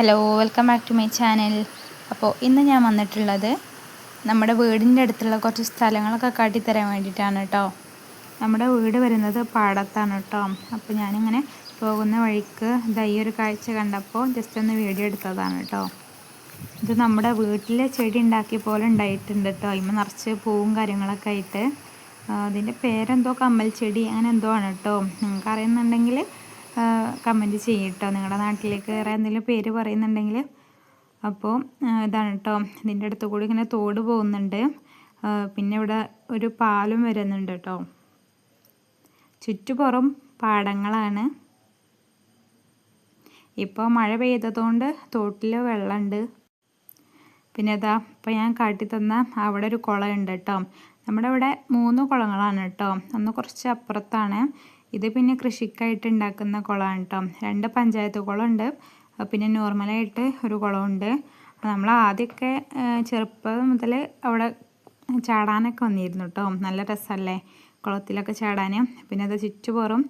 Hello welcome back to my channel അപ്പോൾ ഇന്ന് ഞാൻ വന്നിട്ടുള്ളത് നമ്മുടെ വീടിന്റെ അടുത്തുള്ള കുറച്ച് സ്ഥലങ്ങളൊക്കെ കാട്ടിത്തരാൻ വേണ്ടിയിട്ടാണ് കേട്ടോ. നമ്മുടെ വീട് വരുന്നത് പാടത്താണ് കേട്ടോ. അപ്പോൾ ഞാനിങ്ങനെ പോകുന്ന വഴിക്ക് ഈ ഒരു കാഴ്ച കണ്ടപ്പോൾ ജസ്റ്റ് ഒന്ന് വീഡിയോ എടുത്തതാണ് കേട്ടോ. ഇത് നമ്മുടെ വീട്ടിലെ ചെടി ഉണ്ടാക്കിയ പോലെ ഉണ്ടായിട്ടുണ്ട് കേട്ടോ. ഇമ്മ നിറച്ച് പൂവും കാര്യങ്ങളൊക്കെ ആയിട്ട്. അതിന്റെ പേരെന്തോ കമ്മൽ ചെടി അങ്ങനെ എന്തോ ആണ് കേട്ടോ. നിങ്ങൾക്ക് അറിയുന്നുണ്ടെങ്കിൽ കമന്റ് ചെയ്യും കേട്ടോ നിങ്ങളുടെ നാട്ടിലേക്ക് വേറെ എന്തെങ്കിലും പേര് പറയുന്നുണ്ടെങ്കിൽ അപ്പോൾ ഇതാണ് കേട്ടോ ഇതിന്റെ അടുത്ത് കൂടി ഇങ്ങനെ തോട് പോകുന്നുണ്ട്. പിന്നെ ഇവിടെ ഒരു പാലും വരുന്നുണ്ട് കേട്ടോ ചുറ്റുപുറം പാടങ്ങളാണ്. ഇപ്പോൾ മഴ പെയ്തതുകൊണ്ട് തോട്ടിൽ വെള്ളമുണ്ട് പിന്നെ ഇതാ ഇപ്പോൾ ഞാൻ കാട്ടി തന്ന അവിടെ ഒരു കുളമുണ്ട് കേട്ടോ നമ്മുടെ ഇവിടെ മൂന്ന് കുളങ്ങളാണ് കേട്ടോ ഒന്ന് കുറച്ച് അപ്പുറത്താണ്. ഇത് പിന്നെ കൃഷിക്കായിട്ട് ഉണ്ടാക്കുന്ന കുളമാണ് കേട്ടോ രണ്ട് പഞ്ചായത്ത് കുളമുണ്ട്. പിന്നെ നോർമലായിട്ട് ഒരു കുളമുണ്ട്. നമ്മൾ ആദ്യമൊക്കെ ചെറുപ്പം മുതൽ അവിടെ ചാടാനൊക്കെ വന്നിരുന്നു കേട്ടോ നല്ല രസമല്ലേ കുളത്തിലൊക്കെ ചാടാൻ പിന്നെ അത് ചുറ്റുപുറം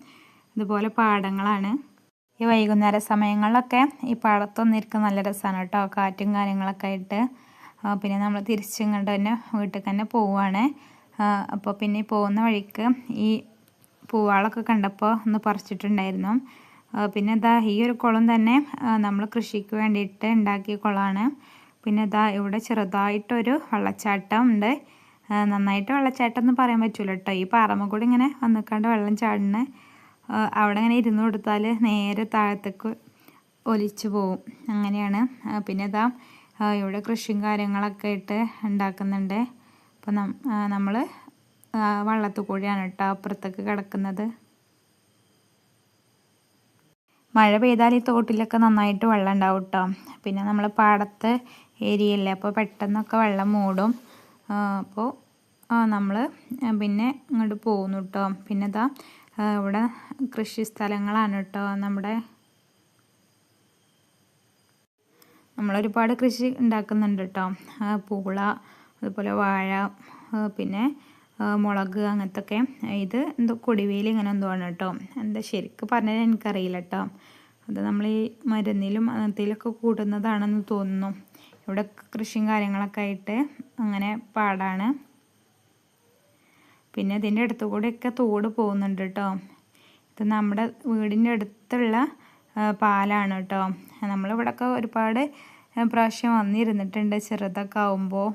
ഇതുപോലെ പാടങ്ങളാണ്. ഈ വൈകുന്നേര സമയങ്ങളിലൊക്കെ ഈ പാടത്തൊന്നിരിക്കും നല്ല രസമാണ് കേട്ടോ കാറ്റും കാര്യങ്ങളൊക്കെ ആയിട്ട്. പിന്നെ നമ്മൾ തിരിച്ചിങ്ങോട്ട് തന്നെ വീട്ടിൽ തന്നെ പോവുകയാണ് അപ്പോൾ പിന്നെ പോകുന്ന വഴിക്ക് ഈ പൂവാളൊക്കെ കണ്ടപ്പോൾ ഒന്ന് പറിച്ചിട്ടുണ്ടായിരുന്നു. പിന്നെ ഇതാ ഈ ഒരു കുളം തന്നെ നമ്മൾ കൃഷിക്ക് വേണ്ടിയിട്ട് ഉണ്ടാക്കിയ കുളമാണ് പിന്നെ ഇതാ ഇവിടെ ചെറുതായിട്ടൊരു വെള്ളച്ചാട്ടം ഉണ്ട്. നന്നായിട്ട് വെള്ളച്ചാട്ടം എന്ന് പറയാൻ പറ്റില്ല കേട്ടോ ഈ പാറമ്മ കൂടി ഇങ്ങനെ വന്നിക്കാണ്ട് വെള്ളം ചാടുന്ന അവിടെ ഇങ്ങനെ ഇരുന്ന് കൊടുത്താൽ നേരെ താഴത്തേക്ക് ഒലിച്ചു പോവും. അങ്ങനെയാണ്. പിന്നെ ഇതാ ഇവിടെ കൃഷിയും കാര്യങ്ങളൊക്കെ ആയിട്ട് ഉണ്ടാക്കുന്നുണ്ട്. അപ്പം നമ്മൾ വള്ളത്തു കൂടിയാണ് കേട്ടോ അപ്പുറത്തേക്ക് കിടക്കുന്നത്. മഴ പെയ്താൽ ഈ തോട്ടിലൊക്കെ നന്നായിട്ട് വെള്ളം ഉണ്ടാവും കേട്ടോ പിന്നെ നമ്മൾ പാടത്ത് ഏരിയയല്ലേ അപ്പോൾ പെട്ടെന്നൊക്കെ വെള്ളം മൂടും. അപ്പോൾ നമ്മൾ പിന്നെ ഇങ്ങോട്ട് പോകുന്നു കേട്ടോ പിന്നെ ഇതാ ഇവിടെ കൃഷി സ്ഥലങ്ങളാണ് കേട്ടോ നമ്മുടെ നമ്മളൊരുപാട് കൃഷി ഉണ്ടാക്കുന്നുണ്ട് കേട്ടോ പൂള അതുപോലെ വാഴ പിന്നെ മുളക് അങ്ങനത്തെ ഒക്കെ ഇത് എന്തോ കൊടിവേലി ഇങ്ങനെ എന്തോ ആണ് കേട്ടോ എന്താ ശരിക്കും പറഞ്ഞാൽ എനിക്കറിയില്ല കേട്ടോ അത് നമ്മൾ ഈ മരുന്നിലും അങ്ങനത്തേലൊക്കെ കൂടുന്നതാണെന്ന് തോന്നുന്നു. ഇവിടെ കൃഷിയും കാര്യങ്ങളൊക്കെ ആയിട്ട് അങ്ങനെ പാടാണ്. പിന്നെ ഇതിന്റെ അടുത്തു കൂടെയൊക്കെ തോട് പോകുന്നുണ്ട് കേട്ടോ ഇത് നമ്മുടെ വീടിന്റെ അടുത്തുള്ള പാലാണ് കേട്ടോ നമ്മളിവിടെയൊക്കെ ഒരുപാട് പ്രാവശ്യം വന്നിരുന്നിട്ടുണ്ട് ചെറുതൊക്കെ ആവുമ്പോൾ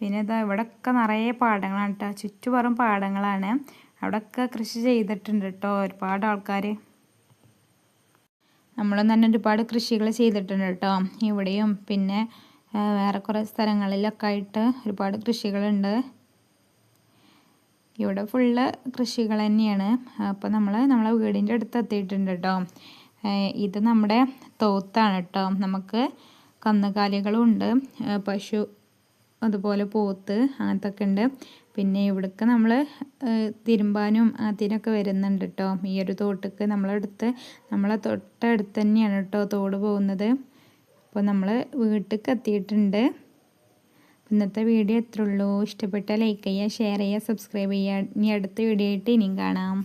പിന്നെ ഇതാ ഇവിടെയൊക്കെ നിറയെ പാടങ്ങളാണ് കേട്ടോ ചുറ്റുപുറം പാടങ്ങളാണ്. അവിടെയൊക്കെ കൃഷി ചെയ്തിട്ടുണ്ട് കേട്ടോ ഒരുപാട് ആൾക്കാർ നമ്മളും തന്നെ ഒരുപാട് കൃഷികൾ ചെയ്തിട്ടുണ്ട് കേട്ടോ ഇവിടെയും പിന്നെ വേറെ കുറേ സ്ഥലങ്ങളിലൊക്കെ ആയിട്ട് ഒരുപാട് കൃഷികളുണ്ട്. ഇവിടെ ഫുള്ള് കൃഷികൾ തന്നെയാണ്. അപ്പോൾ നമ്മൾ നമ്മളെ വീടിന്റെ അടുത്ത് എത്തിയിട്ടുണ്ട് കേട്ടോ ഇത് നമ്മുടെ തോത്താണ് കേട്ടോ നമുക്ക് കന്നുകാലികളും ഉണ്ട്. പശു അതുപോലെ പോത്ത് അങ്ങനത്തെ ഒക്കെ ഉണ്ട്. പിന്നെ ഇവിടേക്ക് നമ്മൾ തിരുമ്പാനും അതിനൊക്കെ വരുന്നുണ്ട് കേട്ടോ ഈ ഒരു തോട്ടിക്ക് നമ്മളെടുത്ത് നമ്മളെ തൊട്ടടുത്ത് തന്നെയാണ് കേട്ടോ തോട് പോകുന്നത്. അപ്പോൾ നമ്മൾ വീട്ടിലേക്ക് എത്തിയിട്ടുണ്ട്. ഇന്നത്തെ വീഡിയോ എത്ര ഉള്ളൂ. ഇഷ്ടപ്പെട്ട ലൈക്ക് ചെയ്യുക ഷെയർ ചെയ്യുക സബ്സ്ക്രൈബ് ചെയ്യുക. ഇനി അടുത്ത വീഡിയോ ആയിട്ട് ഇനിയും കാണാം.